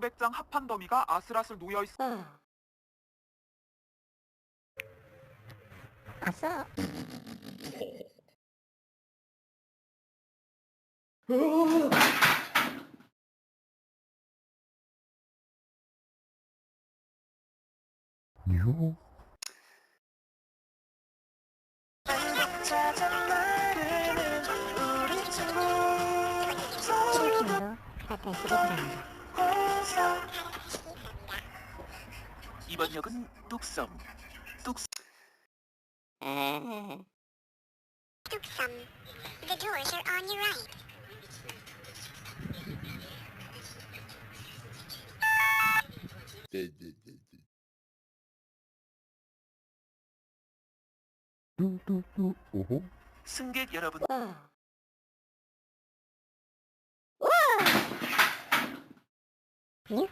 백장 합판 더미가 아슬아슬 놓여 있. 아싸. 요. 할때 시리즈랍니다. 이번 역은 뚝섬. 에헤헤. Tucson. The doors are on your right. 뚜뚜뚜. 오호. 승객 여러분 어. you